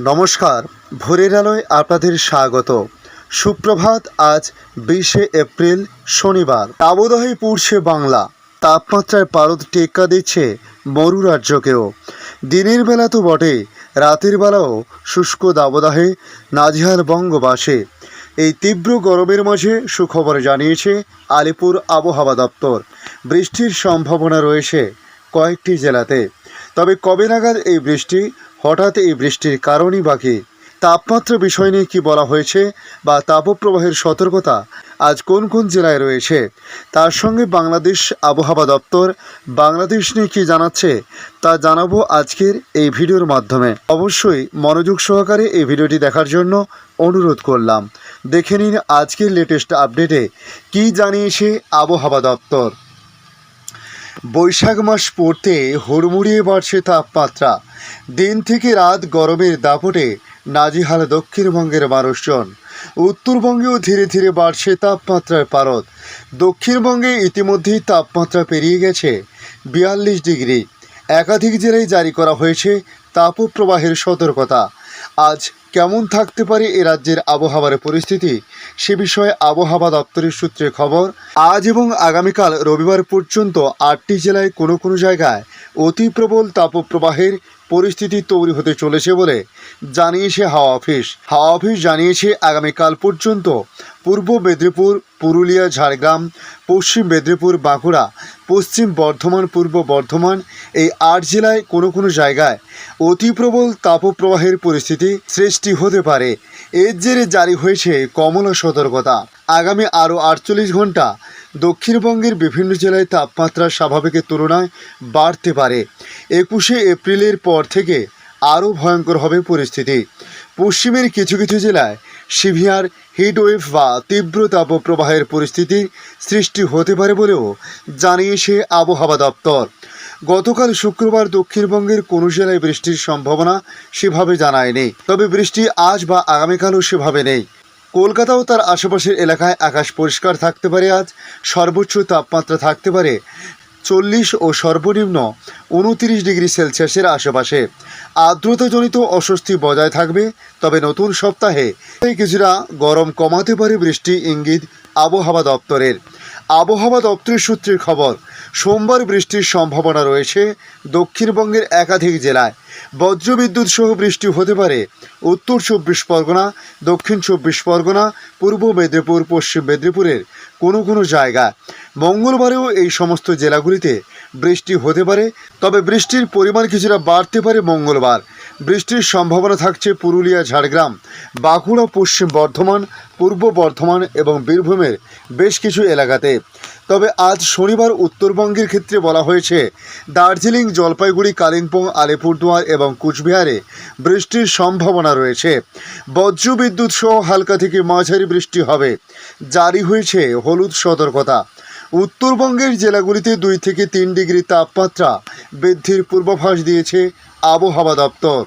নমস্কার, ভোরের আলোয় আপনাদের স্বাগত। সুপ্রভাত, আজ বিশে এপ্রিল, শনিবার। তাবদহে পুড়ছে বাংলা। তাপমাত্রায় পারদ টেক্কা দিচ্ছে মরু রাজ্যকেও। দিনের বেলা তো বটে, রাতের বেলাও শুষ্ক দাবদাহে নাজিহাল বঙ্গবাসে। এই তীব্র গরমের মাঝে সুখবর জানিয়েছে আলিপুর আবহাওয়া দপ্তর। বৃষ্টির সম্ভাবনা রয়েছে কয়েকটি জেলাতে। তবে কবে নাগাদ এই বৃষ্টি হঠাৎ এই বৃষ্টির কারণই বাকি তাপমাত্রা বিষয় নিয়ে কী বলা হয়েছে বা তাপপ্রবাহের সতর্কতা আজ কোন কোন জেলায় রয়েছে? তার সঙ্গে বাংলাদেশ আবহাওয়া দপ্তর বাংলাদেশ নিয়ে কী জানাচ্ছে তা জানাব আজকের এই ভিডিওর মাধ্যমে। অবশ্যই মনোযোগ সহকারে এই ভিডিওটি দেখার জন্য অনুরোধ করলাম। দেখে নিন আজকের লেটেস্ট আপডেটে কী জানিয়েছে আবহাওয়া দপ্তর। বৈশাখ মাস পড়তে হুড়মুড়িয়ে বাড়ছে তাপমাত্রা। দিন থেকে রাত গরমের দাপটে নাজিহাল দক্ষিণবঙ্গের মানুষজন। উত্তরবঙ্গেও ধীরে ধীরে বাড়ছে তাপমাত্রার পারদ। দক্ষিণবঙ্গে ইতিমধ্যেই তাপমাত্রা পেরিয়ে গেছে বিয়াল্লিশ ডিগ্রি। একাধিক জেলায় জারি করা হয়েছে তাপপ্রবাহের সতর্কতা। আজ কেমন থাকতে পারে এ রাজ্যের আবহাওয়ার পরিস্থিতি, সে বিষয়ে আবহাওয়া দপ্তরের সূত্রে খবর, আজ এবং আগামীকাল রবিবার পর্যন্ত আটটি জেলায় কোনো কোনো জায়গায় অতি প্রবল তাপপ্রবাহের পরিস্থিতি তৈরি হতে চলেছে বলে জানিয়েছে হাওয়া অফিস। হাওয়া অফিস জানিয়েছে আগামীকাল পর্যন্ত পূর্ব মেদিনীপুর, পুরুলিয়া, ঝাড়গ্রাম, পশ্চিম মেদিনীপুর, বাঁকুড়া, পশ্চিম বর্ধমান, পূর্ব বর্ধমান এই আট জেলায় কোনো কোনো জায়গায় অতি প্রবল তাপপ্রবাহের পরিস্থিতি সৃষ্টি হতে পারে। এর জেরে জারি হয়েছে কমলা সতর্কতা। আগামী আরও আটচল্লিশ ঘণ্টা দক্ষিণবঙ্গের বিভিন্ন জেলায় তাপমাত্রা স্বাভাবিকের তুলনায় বাড়তে পারে। একুশে এপ্রিলের পর থেকে আরও ভয়ঙ্কর হবে পরিস্থিতি। পশ্চিমের কিছু কিছু জেলায় সিভিয়ার হিটওয়েভ বা তীব্র তাপপ্রবাহের পরিস্থিতি সৃষ্টি হতে পারে বলেও জানিয়েছে আবহাওয়া দপ্তর। গতকাল শুক্রবার দক্ষিণবঙ্গের কোনো জেলায় বৃষ্টির সম্ভাবনা সেভাবে জানায়নি। তবে বৃষ্টি আজ বা আগামীকালও সেভাবে নেই। কলকাতাও তার আশেপাশের এলাকায় আকাশ পরিষ্কার থাকতে পারে আজ, সর্বোচ্চ তাপমাত্রা থাকতে পারে চল্লিশ ও সর্বনিম্ন উনতিরিশ ডিগ্রি সেলসিয়াসের আশেপাশে। আর্দ্রতাজনিত অস্বস্তি বজায় থাকবে, তবে নতুন সপ্তাহে কিছুটা গরম কমাতে পারে বৃষ্টি ইঙ্গিত আবহাওয়া দপ্তরের। আবহাওয়া দপ্তরের সূত্রের খবর, সোমবার বৃষ্টির সম্ভাবনা রয়েছে দক্ষিণবঙ্গের একাধিক জেলায়। বজ্রবিদ্যুৎ সহ বৃষ্টি হতে পারে, উত্তর চব্বিশ পরগনা, দক্ষিণ চব্বিশ পরগনা, পূর্ব মেদিনীপুর, পশ্চিম মেদিনীপুরের কোনো কোনো জায়গায়। মঙ্গলবারেও এই সমস্ত জেলাগুলিতে বৃষ্টি হতে পারে, তবে বৃষ্টির পরিমাণ কিছুটা বাড়তে পারে মঙ্গলবার। বৃষ্টির সম্ভাবনা থাকছে পুরুলিয়া, ঝাড়গ্রাম, বাঁকুড়া, পশ্চিম বর্ধমান, পূর্ব বর্ধমান এবং বীরভূমের বেশ কিছু এলাকাতে। তবে আজ শনিবার উত্তরবঙ্গের ক্ষেত্রে বলা হয়েছে, দার্জিলিং, জলপাইগুড়ি, কালিম্পং, আলিপুরদুয়ার এবং কুচবিহারে বৃষ্টির সম্ভাবনা রয়েছে। বজ্রবিদ্যুৎ সহ হালকা থেকে মাঝারি বৃষ্টি হবে। জারি হয়েছে হলুদ সতর্কতা। উত্তরবঙ্গের জেলাগুলিতে দুই থেকে তিন ডিগ্রি তাপমাত্রা বৃদ্ধির পূর্বাভাস দিয়েছে আবহাওয়া দপ্তর।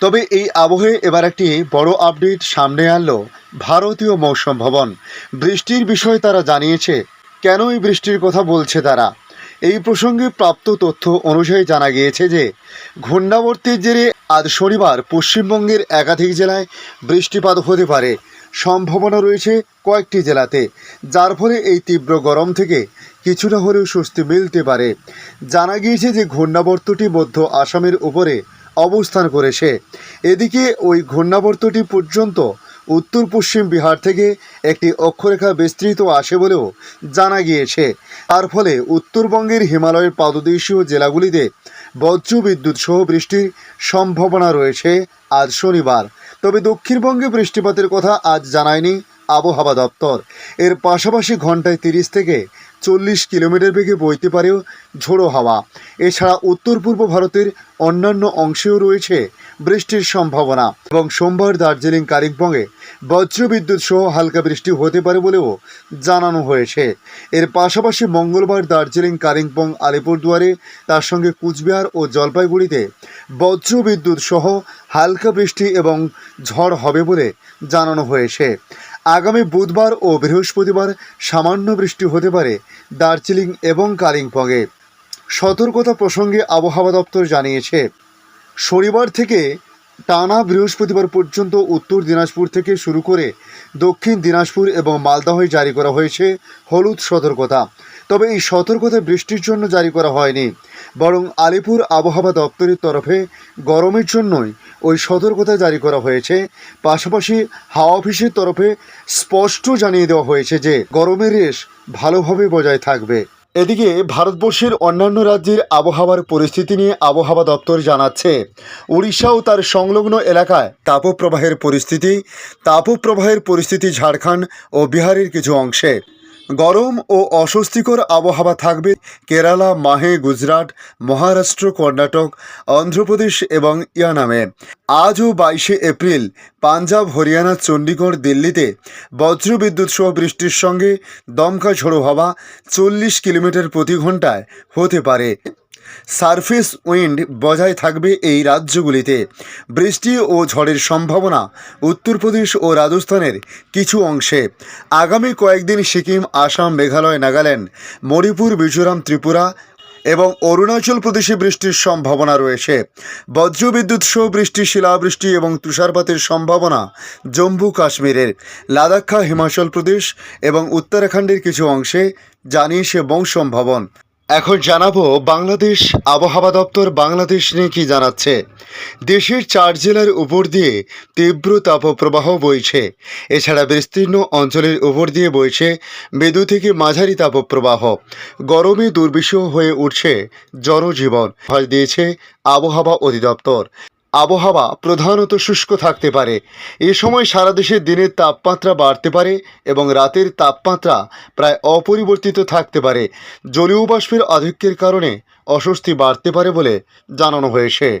তবে এই আবহে এবার একটি বড় আপডেট সামনে আনলো ভারতীয় মৌসুম ভবন। বৃষ্টির বিষয়ে তারা জানিয়েছে। কেন এই বৃষ্টির কথা বলছে তারা? এই প্রসঙ্গে প্রাপ্ত তথ্য অনুযায়ী জানা গিয়েছে যে, ঘূর্ণাবর্তের জেরে আজ শনিবার পশ্চিমবঙ্গের একাধিক জেলায় বৃষ্টিপাত হতে পারে। সম্ভাবনা রয়েছে কয়েকটি জেলাতে, যার ফলে এই তীব্র গরম থেকে কিছুটা হলেও স্বস্তি মিলতে পারে। জানা গিয়েছে যে ঘূর্ণাবর্তটি মধ্য আসামের উপরে অবস্থান করেছে। এদিকে ওই ঘূর্ণাবর্তটি পর্যন্ত উত্তর পশ্চিম বিহার থেকে একটি অক্ষরেখা বিস্তৃত আসে বলেও জানা গিয়েছে। তার ফলে উত্তরবঙ্গের হিমালয়ের পাদদেশীয় জেলাগুলিতে বজ্রবিদ্যুৎ সহ বৃষ্টির সম্ভাবনা রয়েছে আজ শনিবার। তবে দক্ষিণবঙ্গে বৃষ্টিপাতের কথা আজ জানায়নি আবহাওয়া দপ্তর। এর পাশাপাশি ঘন্টায় তিরিশ থেকে চল্লিশ কিলোমিটার বেগে বইতে পারেও ঝোড়ো হাওয়া। এছাড়া উত্তর পূর্ব ভারতের অন্যান্য অংশেও রয়েছে বৃষ্টির সম্ভাবনা এবং সোমবার দার্জিলিং কালিম্পংয়ে বজ্রবিদ্যুৎ সহ হালকা বৃষ্টি হতে পারে বলেও জানানো হয়েছে। এর পাশাপাশি মঙ্গলবার দার্জিলিং, কালিম্পং, আলিপুরদুয়ারে, তার সঙ্গে কুচবিহার ও জলপাইগুড়িতে বজ্রবিদ্যুৎ সহ হালকা বৃষ্টি এবং ঝড় হবে বলে জানানো হয়েছে। আগামী বুধবার ও বৃহস্পতিবার সামান্য বৃষ্টি হতে পারে দার্জিলিং এবং কালিম্পংয়ে। সতর্কতা প্রসঙ্গে আবহাওয়া দপ্তর জানিয়েছে। শনিবার থেকে টানা বৃহস্পতিবার পর্যন্ত উত্তর দিনাজপুর থেকে শুরু করে দক্ষিণ দিনাজপুর এবং মালদহে জারি করা হয়েছে হলুদ সতর্কতা। তবে এই সতর্কতা বৃষ্টির জন্য জারি করা হয়নি। বরং আলিপুর আবহাওয়া দপ্তরের তরফে গরমের জন্যই ওই সতর্কতা জারি করা হয়েছে। পাশাপাশি হাওয়া অফিসের তরফে স্পষ্ট জানিয়ে দেওয়া হয়েছে যে গরমের রেশ ভালোভাবে বজায় থাকবে। এদিকে ভারতবর্ষের অন্যান্য রাজ্যের আবহাওয়ার পরিস্থিতি নিয়ে আবহাওয়া দপ্তর জানাচ্ছে উড়িষ্যা ও তার সংলগ্ন এলাকায় তাপপ্রবাহের পরিস্থিতি তাপপ্রবাহের পরিস্থিতি ঝাড়খণ্ড ও বিহারের কিছু অংশে। গরম ও অস্বস্তিকর আবহাওয়া থাকবে কেরালা, মাহে, গুজরাট, মহারাষ্ট্র, কর্ণাটক, অন্ধ্রপ্রদেশ এবং ইয়ানামে। আজও বাইশে এপ্রিল, পাঞ্জাব, হরিয়ানা, চণ্ডীগড়, দিল্লিতে বজ্রবিদ্যুৎ সহ বৃষ্টির সঙ্গে দমকা ঝোড়ো হওয়া চল্লিশ কিলোমিটার প্রতি ঘন্টায় হতে পারে। সারফেস উইন্ড বজায় থাকবে এই রাজ্যগুলিতে। বৃষ্টি ও ঝড়ের সম্ভাবনা উত্তরপ্রদেশ ও রাজস্থানের কিছু অংশে। আগামী কয়েকদিন সিকিম, আসাম, মেঘালয়, নাগাল্যান্ড, মণিপুর, মিজোরাম, ত্রিপুরা এবং অরুণাচল প্রদেশে বৃষ্টির সম্ভাবনা রয়েছে। বজ্রবিদ্যুৎ সহ বৃষ্টি, শিলাবৃষ্টি এবং তুষারপাতের সম্ভাবনা জম্মু কাশ্মীরের। লাদাখা, হিমাচল প্রদেশ এবং উত্তরাখণ্ডের কিছু অংশে জানিয়েছে মৌসুম ভবন এখন জানাব বাংলাদেশ আবহাওয়া দপ্তর বাংলাদেশ নিয়ে কি জানাচ্ছে। দেশের চার জেলার উপর দিয়ে তীব্র তাপপ্রবাহ বইছে। এছাড়া বিস্তীর্ণ অঞ্চলের উপর দিয়ে বইছে মৃদু থেকে মাঝারি তাপপ্রবাহ। গরমে দুর্বিষহ হয়ে উঠছে জনজীবন, ফল দিয়েছে আবহাওয়া অধিদপ্তর। আবহাওয়া প্রধানত শুষ্ক থাকতে পারে। এ সময় সারা দেশে দিনের তাপমাত্রা বাড়তে পারে এবং রাতের তাপমাত্রা প্রায় অপরিবর্তিত থাকতে পারে। জলীয় বাষ্পের আধিক্যের কারণে অস্বস্তি বাড়তে পারে বলে জানানো হয়েছে।